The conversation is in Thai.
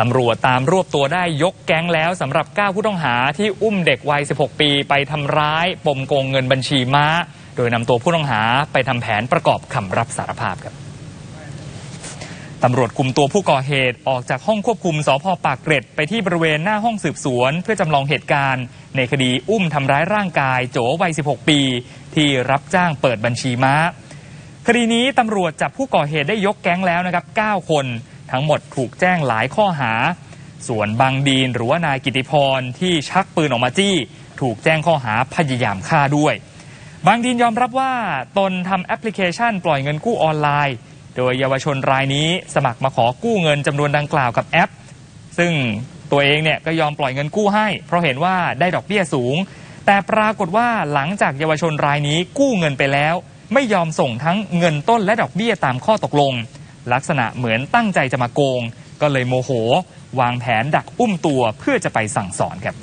ตำรวจตามรวบตัวได้ยกแก๊งแล้วสำหรับ 9 ผู้ต้องหาที่อุ้มเด็กวัย 16 ปีไปทำร้าย ปมโกงเงินบัญชีม้า โดยนำตัวผู้ต้องหาไปทำแผนประกอบคำรับสารภาพครับตำรวจคุมตัวผู้ก่อเหตุออกจากห้องควบคุมสพปากเกร็ดไปที่บริเวณหน้าห้องสืบสวน เพื่อจำลองเหตุการณ์ ในคดีอุ้มทำร้ายร่างกาย โจวัย 16 ปี ที่รับจ้างเปิดบัญชีม้า คดีนี้ตำรวจจับผู้ก่อเหตุได้ยกแก๊งแล้วนะครับ 9 คน ทั้งหมดถูกแจ้งหลายข้อหา ส่วนบางดีนหรือว่านายกิติพรที่ชักปืนออกมาจี้ ถูกแจ้งข้อหาพยายามฆ่าด้วย บางดีนยอมรับว่าตนทำแอปพลิเคชันปล่อยเงินกู้ออนไลน์ โดยเยาวชนรายนี้สมัครมาขอกู้เงินจำนวนดังกล่าวกับแอป ซึ่งตัวเองเนี่ยก็ยอมปล่อยเงินกู้ให้ เพราะเห็นว่าได้ดอกเบี้ยสูง แต่ปรากฏว่าหลังจากเยาวชนรายนี้กู้เงินไปแล้ว ไม่ยอมส่งทั้งเงินต้นและดอกเบี้ยตามข้อตกลง ลักษณะเหมือนตั้งใจจะมาโกง ก็เลยโมโห วางแผนดักอุ้มตัวเพื่อจะไปสั่งสอนครับ